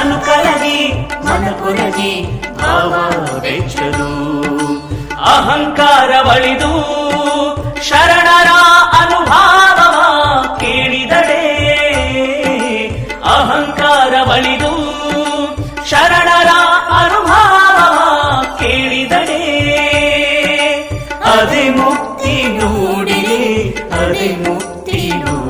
ತನು ಕರಗಿ, ಮನ ಕೊರಗಿ ಭಾವ ಬೆಚ್ಚದು ಅಹಂಕಾರ ಬಳಿದು ಶರಣರ ಅನುಭಾವವ ಕೇಳಿದಡೆ. ಅಹಂಕಾರ ಬಳಿದು ಶರಣರ ಅನುಭಾವವ ಕೇಳಿದಡೆ. ಅದೇ ಮುಕ್ತಿ ನೋಡಿರಿ ಅದೇ ಮುಕ್ತಿ ನೋಡಿರಿ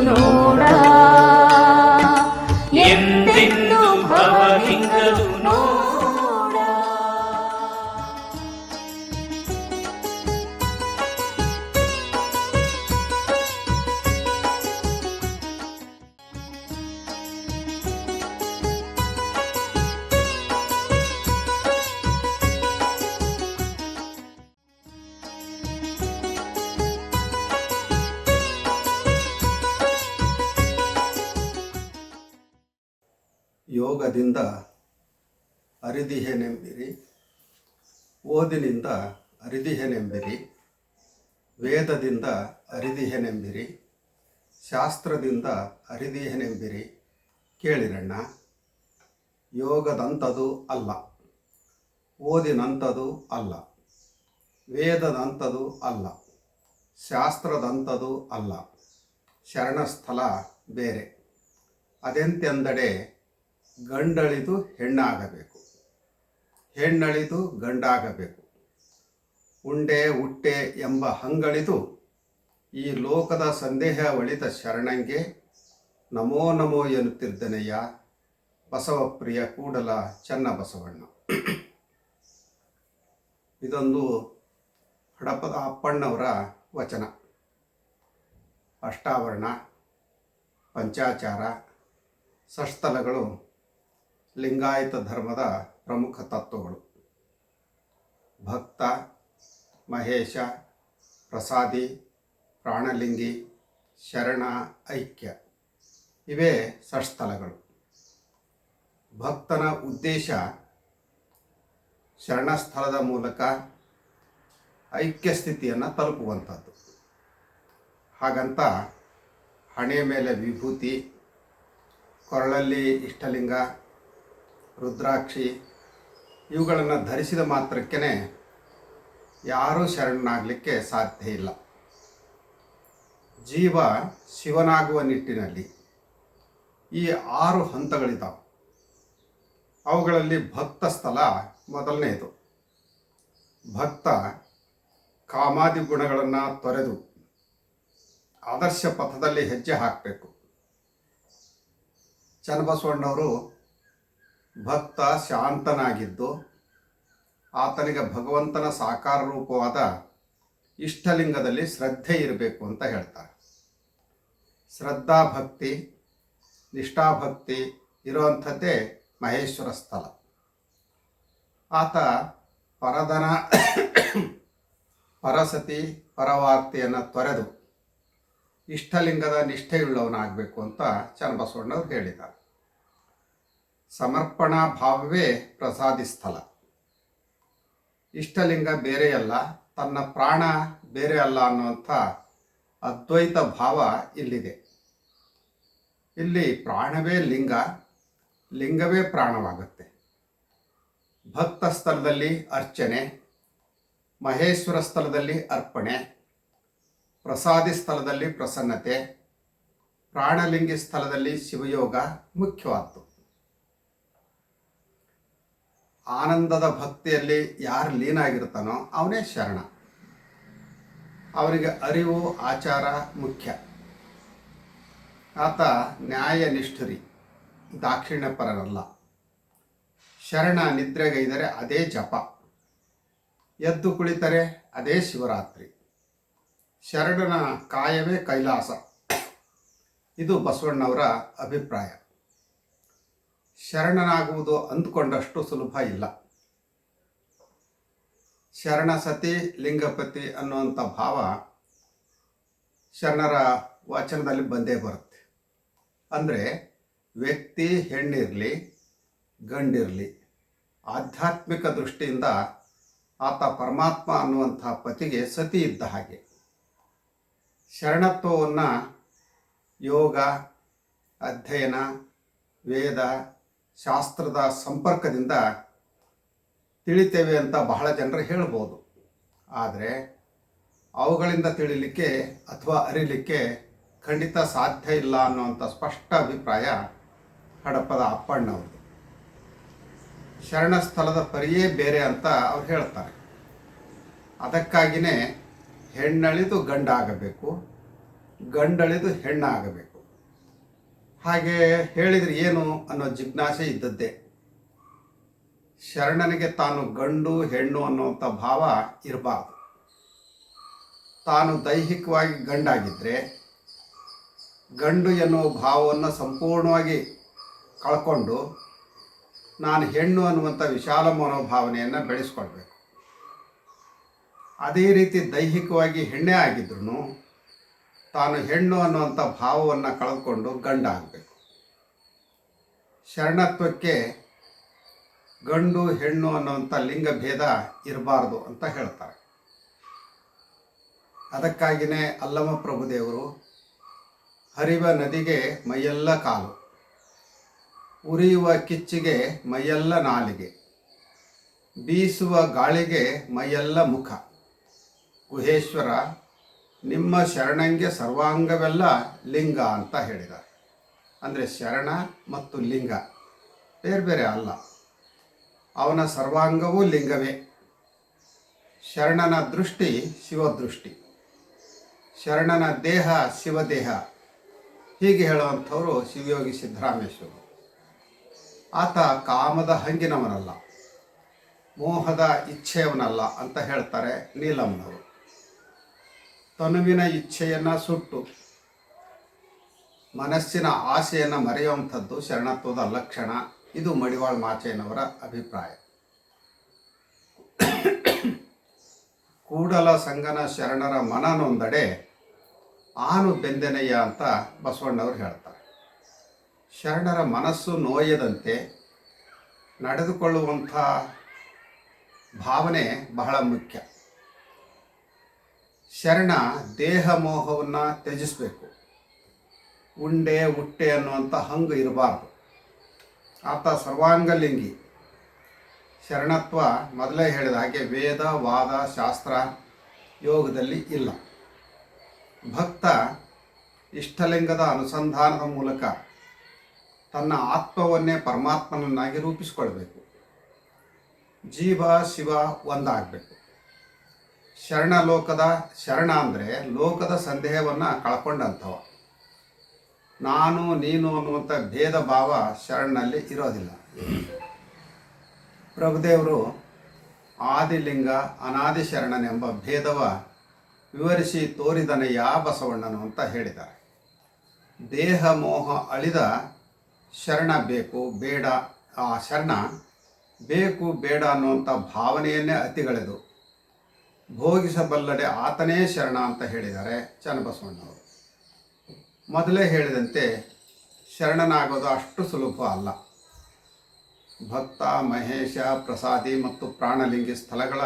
ಯೋಗದಿಂದ ಅರಿದಿಹೆನೆಂಬಿರಿ. ಓದಿನಿಂದ ಅರಿದಿಹೆನೆಂಬಿರಿ. ವೇದದಿಂದ ಅರಿದಿಹೆನೆಂಬಿರಿ. ಶಾಸ್ತ್ರದಿಂದ ಅರಿದಿಹೆನೆಂಬಿರಿ. ಕೇಳಿರಣ್ಣ ಯೋಗದಂಥದು ಅಲ್ಲ ಓದಿನಂಥದು ಅಲ್ಲ ವೇದದಂಥದು ಅಲ್ಲ ಶಾಸ್ತ್ರದಂಥದು ಅಲ್ಲ, ಶರಣಸ್ಥಲ ಬೇರೆ. ಅದೆಂತೆಂದಡೆ ಗಂಡಳಿದು ಹೆಣ್ಣಾಗಬೇಕು. ಹೆಣ್ಣಳಿದು ಗಂಡಾಗಬೇಕು. ಉಂಡೆ, ಉಟ್ಟೆ ಎಂಬ ಹಂಗಳಿದು ಈ ಲೋಕದ ಸಂದೇಹ ಒಳಿತ ಶರಣಂಗೆ ನಮೋ ನಮೋ ಎನ್ನುತ್ತಿದ್ದನೆಯ? ಬಸವಪ್ರಿಯ ಕೂಡಲ ಚನ್ನ ಬಸವಣ್ಣ. ಇದೊಂದು ಹಡಪದ ಅಪ್ಪಣ್ಣವರ ವಚನ. ಅಷ್ಟಾವರಣ, ಪಂಚಾಚಾರ ಸಷ್ಟಲಗಳು ಲಿಂಗಾಯತ ಧರ್ಮದ ಪ್ರಮುಖ ತತ್ವಗಳು. ಭಕ್ತ, ಮಹೇಶ, ಪ್ರಸಾದಿ, ಪ್ರಾಣಲಿಂಗಿ, ಶರಣ, ಐಕ್ಯ ಇವೇ ಸಷ್ಟಲಗಳು ಭಕ್ತನ ಉದ್ದೇಶ ಶರಣಸ್ಥಳದ ಮೂಲಕ ಐಕ್ಯ ಸ್ಥಿತಿಯನ್ನು ತಲುಪುವಂಥದ್ದು. ಹಾಗಂತ ಹಣೆಯ ಮೇಲೆ ವಿಭೂತಿ, ಕೊರಳಲ್ಲಿ ಇಷ್ಟಲಿಂಗ ರುದ್ರಾಕ್ಷಿ ಇವುಗಳನ್ನು ಧರಿಸಿದ ಮಾತ್ರಕ್ಕೇ ಯಾರೂ ಶರಣನಾಗಲಿಕ್ಕೆ ಸಾಧ್ಯ ಇಲ್ಲ. ಜೀವ ಶಿವನಾಗುವ ನಿಟ್ಟಿನಲ್ಲಿ ಈ ಆರು ಹಂತಗಳಿದ್ದಾವೆ ಅವುಗಳಲ್ಲಿ ಭಕ್ತ ಸ್ಥಳ ಮೊದಲನೆಯದು. ಭಕ್ತ ಕಾಮಾದಿ ಗುಣಗಳನ್ನು ತೊರೆದು ಆದರ್ಶ ಪಥದಲ್ಲಿ ಹೆಜ್ಜೆ ಹಾಕಬೇಕು. ಚನ್ನಬಸವಣ್ಣವರು ಭಕ್ತ ಶಾಂತನಾಗಿದ್ದು ಆತನಿಗೆ ಭಗವಂತನ ಸಾಕಾರ ರೂಪವಾದ ಇಷ್ಟಲಿಂಗದಲ್ಲಿ ಶ್ರದ್ಧೆ ಇರಬೇಕು ಅಂತ ಹೇಳ್ತಾರೆ. ಶ್ರದ್ಧಾ ಭಕ್ತಿ ನಿಷ್ಠಾಭಕ್ತಿ ಇರುವಂಥದ್ದೇ ಮಹೇಶ್ವರ ಸ್ಥಳ. ಆತ ಪರಧನ, ಪರಸತಿ, ಪರವಾರ್ತೆಯನ್ನು ತೊರೆದು ಇಷ್ಟಲಿಂಗದ ನಿಷ್ಠೆಯುಳ್ಳವನಾಗಬೇಕು ಅಂತ ಚನ್ನಬಸವಣ್ಣವ್ರು ಹೇಳಿದ್ದಾರೆ. ಸಮರ್ಪಣಾ ಭಾವವೇ ಪ್ರಸಾದಿ ಸ್ಥಳ ಇಷ್ಟಲಿಂಗ ಬೇರೆಯಲ್ಲ, ತನ್ನ ಪ್ರಾಣ ಬೇರೆ ಅಲ್ಲ ಅನ್ನುವಂಥ ಅದ್ವೈತ ಭಾವ ಇಲ್ಲಿದೆ. ಇಲ್ಲಿ ಪ್ರಾಣವೇ ಲಿಂಗ, ಲಿಂಗವೇ ಪ್ರಾಣವಾಗುತ್ತೆ. ಭಕ್ತ ಸ್ಥಳದಲ್ಲಿ ಅರ್ಚನೆ, ಮಹೇಶ್ವರ ಸ್ಥಳದಲ್ಲಿ ಅರ್ಪಣೆ, ಪ್ರಸಾದಿ ಸ್ಥಳದಲ್ಲಿ ಪ್ರಸನ್ನತೆ, ಪ್ರಾಣಲಿಂಗಿ ಸ್ಥಳದಲ್ಲಿ ಶಿವಯೋಗ ಮುಖ್ಯವಾದ್ದು. ಆನಂದದ ಭಕ್ತಿಯಲ್ಲಿ ಯಾರು ಲೀನಾಗಿರ್ತಾನೋ ಅವನೇ ಶರಣ. ಅವರಿಗೆ ಅರಿವು, ಆಚಾರ ಮುಖ್ಯ. ಆತ ನ್ಯಾಯ ನಿಷ್ಠುರಿ ದಾಕ್ಷಿಣ್ಯಪರನಲ್ಲ ಶರಣ ನಿದ್ರೆಗೈದರೆ ಅದೇ ಜಪ. ಎದ್ದು ಕುಳಿತರೆ ಅದೇ ಶಿವರಾತ್ರಿ. ಶರಣನ ಕಾಯವೇ ಕೈಲಾಸ. ಇದು ಬಸವಣ್ಣವರ ಅಭಿಪ್ರಾಯ. ಶರಣನಾಗುವುದು ಅಂದುಕೊಂಡಷ್ಟು ಸುಲಭ ಇಲ್ಲ. ಶರಣ ಸತಿ ಲಿಂಗಪತಿ ಅನ್ನುವಂಥ ಭಾವ ಶರಣರ ವಾಚನದಲ್ಲಿ ಬಂದೇ ಬರುತ್ತೆ. ಅಂದರೆ ವ್ಯಕ್ತಿ ಹೆಣ್ಣಿರಲಿ, ಗಂಡಿರಲಿ, ಆಧ್ಯಾತ್ಮಿಕ ದೃಷ್ಟಿಯಿಂದ ಆತ ಪರಮಾತ್ಮ ಅನ್ನುವಂಥ ಪತಿಗೆ ಸತಿ ಇದ್ದ ಹಾಗೆ. ಶರಣತ್ವವನ್ನು ಯೋಗ, ಅಧ್ಯಯನ, ವೇದ ಶಾಸ್ತ್ರದ ಸಂಪರ್ಕದಿಂದ ತಿಳಿತೇವೆ ಅಂತ ಬಹಳ ಜನರು ಹೇಳ್ಬೋದು. ಆದರೆ ಅವುಗಳಿಂದ ತಿಳಿಲಿಕ್ಕೆ ಅಥವಾ ಅರಿಲಿಕ್ಕೆ ಖಂಡಿತ ಸಾಧ್ಯ ಇಲ್ಲ ಅನ್ನುವಂಥ ಸ್ಪಷ್ಟ ಅಭಿಪ್ರಾಯ ಹಡಪದ ಅಪ್ಪಣ್ಣವ್ರದ್ದು. ಶರಣ ಸ್ಥಳದ ಪರಿಯೇ ಬೇರೆ ಅಂತ ಅವ್ರು ಹೇಳ್ತಾರೆ. ಅದಕ್ಕಾಗಿಯೇ ಹೆಣ್ಣಳಿದು ಗಂಡಾಗಬೇಕು, ಗಂಡಳಿದು ಹೆಣ್ಣಾಗಬೇಕು. ಹಾಗೆ ಹೇಳಿದರೆ ಏನು ಅನ್ನೋ ಜಿಜ್ಞಾಸೆ ಇದ್ದದ್ದೇ. ಶರಣನಿಗೆ ತಾನು ಗಂಡು, ಹೆಣ್ಣು ಅನ್ನುವಂಥ ಭಾವ ಇರಬಾರ್ದು. ತಾನು ದೈಹಿಕವಾಗಿ ಗಂಡಾಗಿದ್ದರೆ ಗಂಡು ಎನ್ನುವ ಭಾವವನ್ನು ಸಂಪೂರ್ಣವಾಗಿ ಕಳ್ಕೊಂಡು ನಾನು ಹೆಣ್ಣು ಅನ್ನುವಂಥ ವಿಶಾಲ ಮನೋಭಾವನೆಯನ್ನು ಬೆಳೆಸ್ಕೊಳ್ಬೇಕು. ಅದೇ ರೀತಿ ದೈಹಿಕವಾಗಿ ಹೆಣ್ಣೆ ಆಗಿದ್ರು ತಾನು ಹೆಣ್ಣು ಅನ್ನುವಂಥ ಭಾವವನ್ನು ಕಳೆದುಕೊಂಡು ಗಂಡ ಆಗಬೇಕು. ಶರಣತ್ವಕ್ಕೆ ಗಂಡು ಹೆಣ್ಣು ಅನ್ನುವಂಥ ಲಿಂಗ ಭೇದ ಇರಬಾರ್ದು ಅಂತ ಹೇಳ್ತಾರೆ. ಅದಕ್ಕಾಗಿಯೇ ಅಲ್ಲಮ ಪ್ರಭುದೇವರು ಹರಿವ ನದಿಗೆ ಮೈಯೆಲ್ಲ ಕಾಲು, ಉರಿಯುವ ಕಿಚ್ಚಿಗೆ ಮೈಯೆಲ್ಲ ನಾಲಿಗೆ, ಬೀಸುವ ಗಾಳಿಗೆ ಮೈಯೆಲ್ಲ ಮುಖ. ಗುಹೇಶ್ವರ ನಿಮ್ಮ ಶರಣಂಗೆ ಸರ್ವಾಂಗವೆಲ್ಲ ಲಿಂಗ ಅಂತ ಹೇಳಿದ್ದಾರೆ. ಅಂದರೆ ಶರಣ ಮತ್ತು ಲಿಂಗ. ಬೇರೆ ಬೇರೆ ಅಲ್ಲ. ಅವನ ಸರ್ವಾಂಗವೂ ಲಿಂಗವೇ. ಶರಣನ ದೃಷ್ಟಿ ಶಿವದೃಷ್ಟಿ. ಶರಣನ ದೇಹ ಶಿವದೇಹ. ಹೀಗೆ ಹೇಳುವಂಥವರು ಶಿವಯೋಗಿ ಸಿದ್ದರಾಮೇಶ್ವರು ಆತ ಕಾಮದ ಹಂಗಿನವನಲ್ಲ. ಮೋಹದ ಇಚ್ಛೆಯವನಲ್ಲ ಅಂತ ಹೇಳ್ತಾರೆ ನೀಲಮ್ಮನವರು. ತನುವಿನ ಇಚ್ಛೆಯನ್ನು ಸುಟ್ಟು ಮನಸ್ಸಿನ ಆಸೆಯನ್ನು ಮರೆಯುವಂಥದ್ದು ಶರಣತ್ವದ ಲಕ್ಷಣ. ಇದು ಮಡಿವಾಳ ಮಾಚಯ್ಯನವರ ಅಭಿಪ್ರಾಯ. ಕೂಡಲ ಸಂಗನ ಶರಣರ ಮನನೊಂದಡೆ ಆನು ಬೆಂದೆನೆಯ ಅಂತ ಬಸವಣ್ಣವರು ಹೇಳ್ತಾರೆ. ಶರಣರ ಮನಸ್ಸು ನೋಯದಂತೆ ನಡೆದುಕೊಳ್ಳುವಂಥ ಭಾವನೆ ಬಹಳ ಮುಖ್ಯ. ಶರಣ ದೇಹ ಮೋಹವನ್ನು ತ್ಯಜಿಸಬೇಕು. ಉಂಡೆ, ಉಟ್ಟೆ ಅನ್ನುವಂಥ ಹಂಗು ಇರಬಾರ್ದು. ಆತ ಸರ್ವಾಂಗಲಿಂಗಿ. ಶರಣತ್ವ ಮೊದಲೇ ಹೇಳಿದ ಹಾಗೆ ವೇದ, ವಾದ, ಶಾಸ್ತ್ರ ಯೋಗದಲ್ಲಿ ಇಲ್ಲ. ಭಕ್ತ ಇಷ್ಟಲಿಂಗದ ಅನುಸಂಧಾನದ ಮೂಲಕ ತನ್ನ ಆತ್ಮವನ್ನೇ ಪರಮಾತ್ಮನನ್ನಾಗಿ ರೂಪಿಸಿಕೊಳ್ಬೇಕು. ಜೀವ, ಶಿವ ಒಂದಾಗಬೇಕು. ಶರಣ ಲೋಕದ ಶರಣ ಅಂದರೆ ಲೋಕದ ಸಂದೇಹವನ್ನು ಕಳ್ಕೊಂಡಂಥವ. ನಾನು, ನೀನು ಅನ್ನುವಂಥ ಭೇದ ಭಾವ ಶರಣಲ್ಲಿ ಇರೋದಿಲ್ಲ. ಪ್ರಭುದೇವರು ಆದಿಲಿಂಗ ಅನಾದಿ ಶರಣನೆಂಬ ಭೇದವ ವಿವರಿಸಿ ತೋರಿದನ ಯಾ ಬಸವಣ್ಣನು ಅಂತ ಹೇಳಿದ್ದಾರೆ. ದೇಹ, ಮೋಹ ಅಳಿದ ಶರಣ ಬೇಕು, ಬೇಡ, ಆ ಶರಣ ಬೇಕು, ಬೇಡ ಅನ್ನುವಂಥ ಭಾವನೆಯನ್ನೇ ಅತಿಗಳೆದು. ಭೋಗಿಸಬಲ್ಲಡೆ ಆತನೇ ಶರಣ ಅಂತ ಹೇಳಿದ್ದಾರೆ ಚನ್ನಬಸವಣ್ಣವರು. ಮೊದಲೇ ಹೇಳಿದಂತೆ ಶರಣನಾಗೋದು ಅಷ್ಟು ಸುಲಭ ಅಲ್ಲ. ಭಕ್ತ, ಮಹೇಶ, ಪ್ರಸಾದಿ ಮತ್ತು ಪ್ರಾಣಲಿಂಗಿ ಸ್ಥಳಗಳ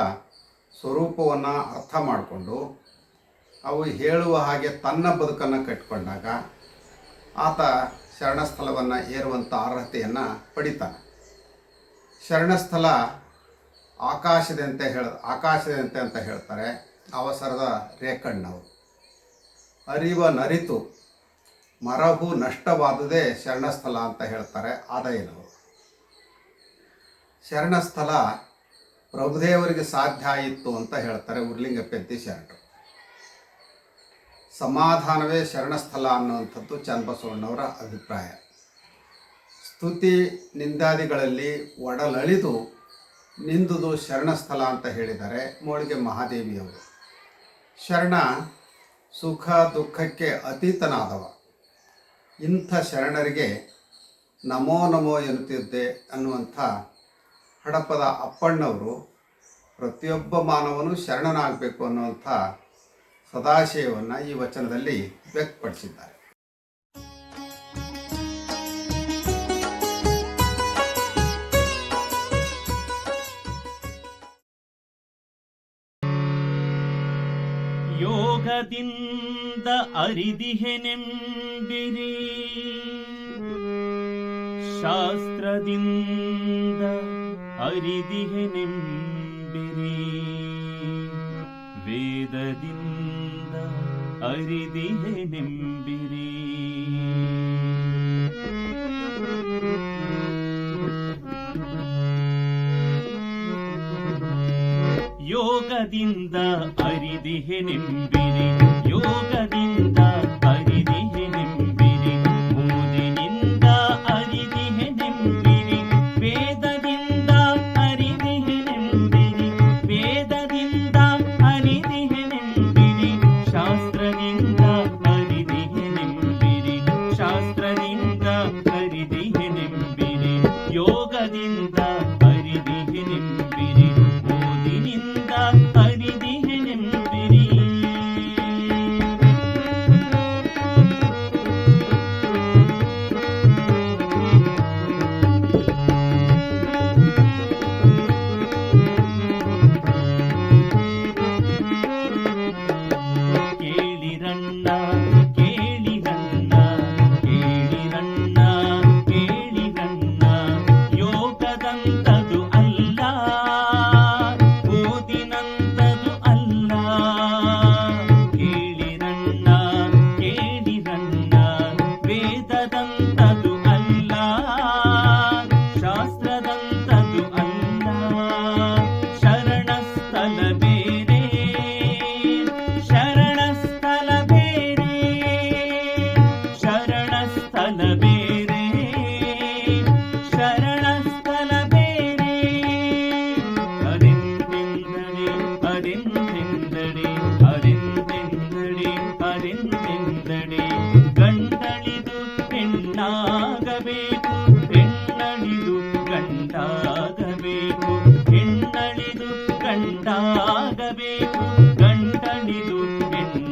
ಸ್ವರೂಪವನ್ನು ಅರ್ಥ ಮಾಡಿಕೊಂಡು ಅವು ಹೇಳುವ ಹಾಗೆ ತನ್ನ ಬದುಕನ್ನು ಕಟ್ಟಿಕೊಂಡಾಗ ಆತ ಶರಣಸ್ಥಳವನ್ನು ಏರುವಂಥ ಅರ್ಹತೆಯನ್ನು ಪಡಿತಾನೆ. ಶರಣಸ್ಥಳ ಆಕಾಶದಂತೆ ಹೇಳ, ಆಕಾಶದಂತೆ ಅಂತ ಹೇಳ್ತಾರೆ. ಅವಸರದ ರೇಖಣ್ಣವರು ಅರಿವ ನರಿತು ಮರಹು ನಷ್ಟವಾದದೆ ಶರಣಸ್ಥಳ ಅಂತ ಹೇಳ್ತಾರೆ ಆದಯನವರು ಶರಣಸ್ಥಲ ಪ್ರಭುದೇವರಿಗೆ ಸಾಧ್ಯ ಆಯಿತು ಅಂತ ಹೇಳ್ತಾರೆ ಉರ್ಲಿಂಗ ಪೆದ್ದಿ ಶರಣರು. ಸಮಾಧಾನವೇ ಶರಣಸ್ಥಲ ಅನ್ನುವಂಥದ್ದು ಚನ್ನಬಸವಣ್ಣವರ ಅಭಿಪ್ರಾಯ. ಸ್ತುತಿ ನಿಂದಾದಿಗಳಲ್ಲಿ ಒಡಲಳಿದು ನಿಂದುದು ಶರಣಸ್ಥಳ ಅಂತ ಹೇಳಿದ್ದಾರೆ ಮೋಳಿಗೆ ಮಹಾದೇವಿಯವರು. ಶರಣ ಸುಖ ದುಃಖಕ್ಕೆ ಅತೀತನಾದವ. ಇಂಥ ಶರಣರಿಗೆ ನಮೋ ನಮೋ ಎನ್ನುತ್ತಿದ್ದೆ ಅನ್ನುವಂಥ ಹಡಪದ ಅಪ್ಪಣ್ಣವರು ಪ್ರತಿಯೊಬ್ಬ ಮಾನವನು ಶರಣನಾಗಬೇಕು ಅನ್ನುವಂಥ ಸದಾಶಯವನ್ನು ಈ ವಚನದಲ್ಲಿ ವ್ಯಕ್ತಪಡಿಸಿದ್ದಾರೆ. ಯೋಗದಿಂದ ಅರಿದಿಹೆನೆಂಬಿರಿ. ಶಾಸ್ತ್ರದಿಂದ ಅರಿದಿಹೆನೆಂಬಿರಿ. ವೇದದಿಂದ ಅರಿದಿಹೆನೆಂಬಿರಿ. ಯೋಗದಿಂದ ಅರಿದಿಹೆನೆಂಬಿರಿ ಯೋಗದಿಂದ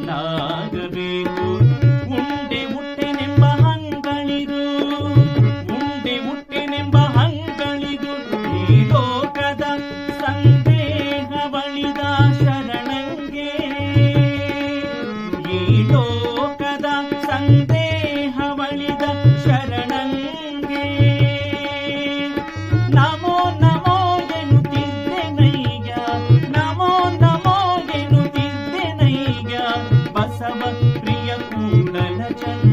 ಹೆಣ್ಣಾಗಬೇಕು ಕೂಡಲ